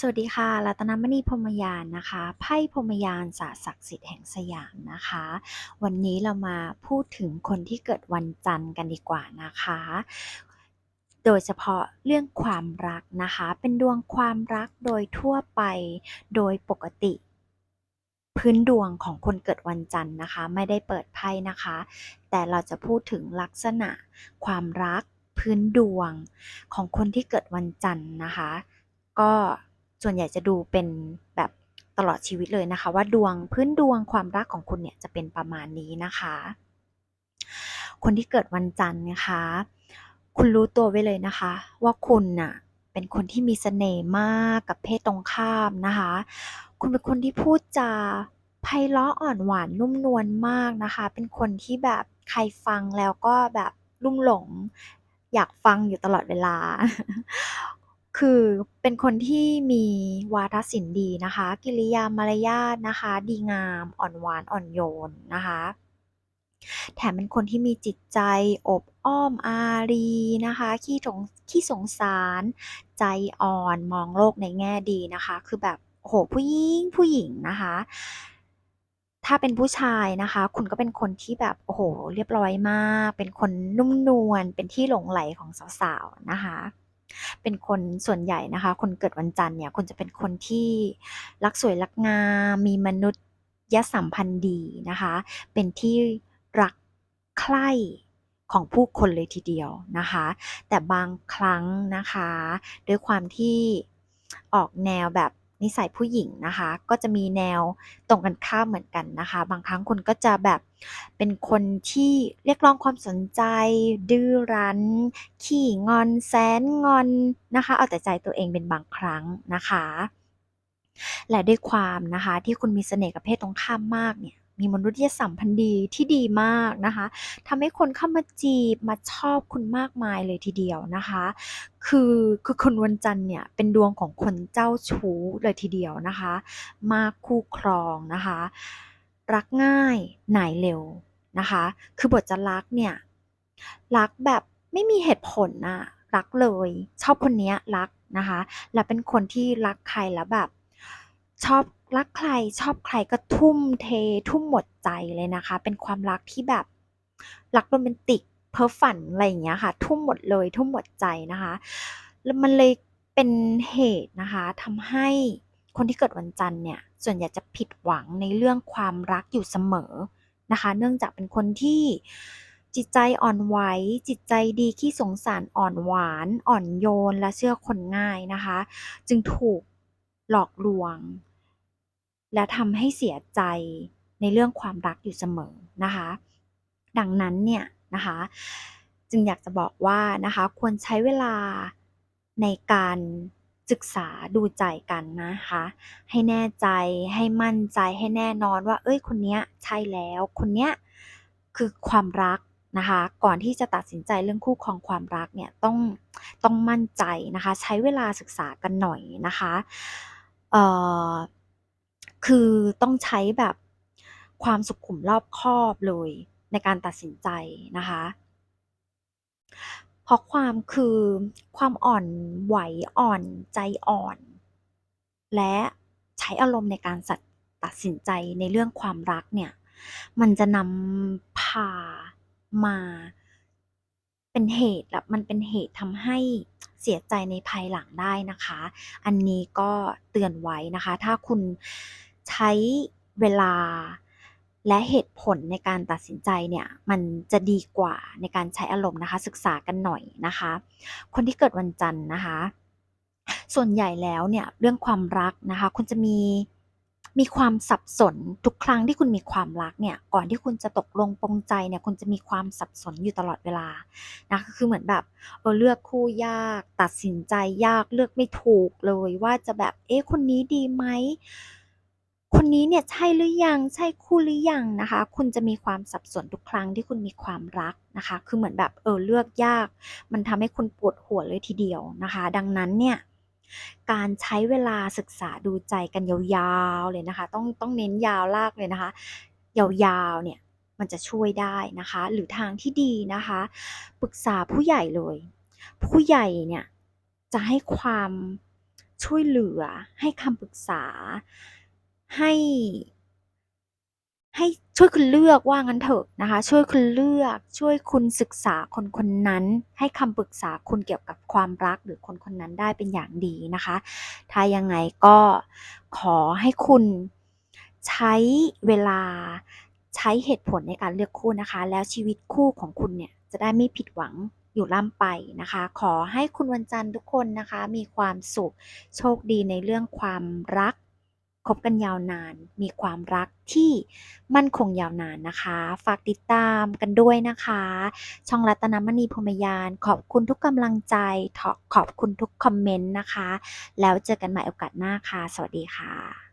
สวัสดีค่ะรัตนมณีพรมยานนะคะไพ่พรมยานศาสตร์ศักดิ์สิทธิ์แห่งสยามนะคะ วันนี้เรามาพูดถึงคนที่เกิดวันจันทร์กันดีกว่านะคะ โดยเฉพาะเรื่องความรักนะคะ เป็นดวงความรักโดยทั่วไปโดยปกติพื้นดวงของคนเกิดวันจันทร์นะคะ ไม่ได้เปิดไพ่นะคะ แต่เราจะพูดถึงลักษณะความรักพื้นดวงของคนที่เกิดวันจันทร์นะคะ ก็ ส่วนใหญ่จะดูเป็นแบบตลอดชีวิตเลยนะคะ ว่าดวงพื้นดวงความรักของคุณเนี่ยจะเป็นประมาณนี้นะคะ คนที่เกิดวันจันทร์นะคะ คุณรู้ตัวไว้เลยนะคะ ว่าคุณน่ะเป็นคนที่มีเสน่ห์มากกับเพศตรงข้ามนะคะ คุณเป็นคนที่พูดจาไพเราะอ่อนหวานนุ่มนวลมากนะคะ เป็นคนที่แบบใครฟังแล้วก็แบบลุ่มหลง อยากฟังอยู่ตลอดเวลา คือเป็นคนที่มีวาทศิลป์ดีนะคะ กิริยามารยาทนะคะ ดีงามอ่อนหวานอ่อนโยนนะคะ แถมเป็นคนที่มีจิตใจอบอ้อมอารีนะคะขี้สงขี้สงสารใจอ่อนมองโลกในแง่ดีนะคะ คือแบบโอ้โหผู้หญิงผู้หญิงนะคะ ถ้าเป็นผู้ชายนะคะ คุณก็เป็นคนที่แบบโอ้โหเรียบร้อยมาก เป็นคนนุ่มนวลเป็นที่หลงไหลของสาวๆนะคะ เป็นคนส่วนใหญ่นะคะ คนเกิดวันจันทร์เนี่ยคนจะเป็นคนที่รักสวยรักงาม มีมนุษยสัมพันธ์ดีนะคะ เป็นที่รักใคร่ของผู้คนเลยทีเดียวนะคะ แต่บางครั้งนะคะ ด้วยความที่ออกแนวแบบ นิสัยผู้หญิงนะคะ ก็จะมีแนวตรงกันข้ามเหมือนกันนะคะ บางครั้งคนก็จะแบบเป็นคนที่เรียกร้องความสนใจ ดื้อรั้น ขี้งอนแสนงอนนะคะ เอาแต่ใจตัวเองเป็นบางครั้งนะคะ และด้วยความนะคะที่คุณมีเสน่ห์กับเพศตรงข้ามมากเนี่ย มีมนุษยสัมพันธ์ดีที่ดีมากนะคะทำให้คนเข้ามาจีบมาชอบคุณมากมายเลยทีเดียวนะคะ คือคือคนวันจันทร์เนี่ยเป็นดวงของคนเจ้าชู้เลยทีเดียวนะคะ มากคู่ครองนะคะ รักง่ายหน่ายเร็วนะคะ คือบทจะรักเนี่ยรักแบบไม่มีเหตุผลน่ะรักเลย ชอบคนเนี้ยรักนะคะ และเป็นคนที่รักใครแล้วแบบชอบ รักใครชอบใครก็ทุ่มเท ทุ่มหมดใจเลยนะคะ เป็นความรักที่แบบรักโรแมนติกเพ้อฝันอะไรอย่างเงี้ยค่ะ ทุ่มหมดเลย ทุ่มหมดใจนะคะแล้วมันเลยเป็นเหตุนะคะทำให้คนที่เกิดวันจันทร์เนี่ยส่วนใหญ่จะผิดหวังในเรื่องความรักอยู่เสมอนะคะ เนื่องจากเป็นคนที่จิตใจอ่อนไหวจิตใจดีขี้สงสารอ่อนหวาน อ่อนโยนและเชื่อคนง่ายนะคะ จึงถูกหลอกลวง และทำให้เสียใจในเรื่องความรักอยู่เสมอนะคะ ดังนั้นเนี่ยนะคะ จึงอยากจะบอกว่านะคะควรใช้เวลาในการศึกษาดูใจกันนะคะ ให้แน่ใจให้มั่นใจให้แน่นอนว่า เอ้ยคนเนี้ยใช่แล้ว คนเนี้ยคือความรักนะคะ ก่อนที่จะตัดสินใจเรื่องคู่ครองความรักเนี่ยต้องต้องมั่นใจนะคะ ใช้เวลาศึกษากันหน่อยนะคะ เอ่อ คือต้องใช้แบบความสุขุมรอบคอบเลยในการตัดสินใจนะคะ เพราะความคือความอ่อนไหวอ่อนใจอ่อน และใช้อารมณ์ในการสัตตัดสินใจในเรื่องความรักเนี่ย มันจะนำพามาเป็นเหตุและมันเป็นเหตุทำให้เสียใจในภายหลังได้นะคะ อันนี้ก็เตือนไว้นะคะ ถ้าคุณ ใช้เวลาและเหตุผลในการตัดสินใจเนี่ยมันจะดีกว่าในการใช้อารมณ์นะคะ ศึกษากันหน่อยนะคะ คนที่เกิดวันจันทร์นะคะ ส่วนใหญ่แล้วเนี่ยเรื่องความรักนะคะ คุณจะมีมีความสับสนทุกครั้งที่คุณมีความรักเนี่ยก่อนที่คุณจะตกลงปรงใจเนี่ยคุณจะมีความสับสนอยู่ตลอดเวลานะคือเหมือนแบบเออเลือกคู่ยาก ตัดสินใจยากเลือกไม่ถูกเลยว่าจะแบบเอ๊ะคนนี้ดีไหม คนนี้เนี่ยใช่หรือยังใช่คู่หรือยังนะคะ คุณจะมีความสับสนทุกครั้งที่คุณมีความรักนะคะ คือเหมือนแบบเออเลือกยาก มันทำให้คุณปวดหัวเลยทีเดียวนะคะ ดังนั้นเนี่ยการใช้เวลาศึกษาดูใจกันยาวๆเลยนะคะ ต้องต้องเน้นยาวลากเลยนะคะ ยาวๆเนี่ยมันจะช่วยได้นะคะ หรือทางที่ดีนะคะปรึกษาผู้ใหญ่เลย ผู้ใหญ่เนี่ยจะให้ความช่วยเหลือให้คำปรึกษา ให้ ให้ช่วยคุณเลือกว่างั้นเถอะนะคะ ช่วยคุณเลือก ช่วยคุณศึกษาคนคนนั้น ให้คำปรึกษาคุณเกี่ยวกับความรักหรือคนคนนั้นได้เป็นอย่างดีนะคะ ถ้ายังไงก็ขอให้คุณใช้เวลาใช้เหตุผลในการเลือกคู่นะคะ แล้วชีวิตคู่ของคุณเนี่ยจะได้ไม่ผิดหวังอยู่ร่ำไปนะคะ ขอให้คุณวันจันทร์ทุกคนนะคะ มีความสุขโชคดีในเรื่องความรัก คบกันยาวนาน มีความรักที่มั่นคงยาวนานนะคะ ฝากติดตามกันด้วยนะคะ ช่องรัตนมณีพรมยาน ขอบคุณทุกกำลังใจ ขอบคุณทุกคอมเมนต์นะคะ แล้วเจอกันใหม่โอกาสหน้าค่ะ สวัสดีค่ะ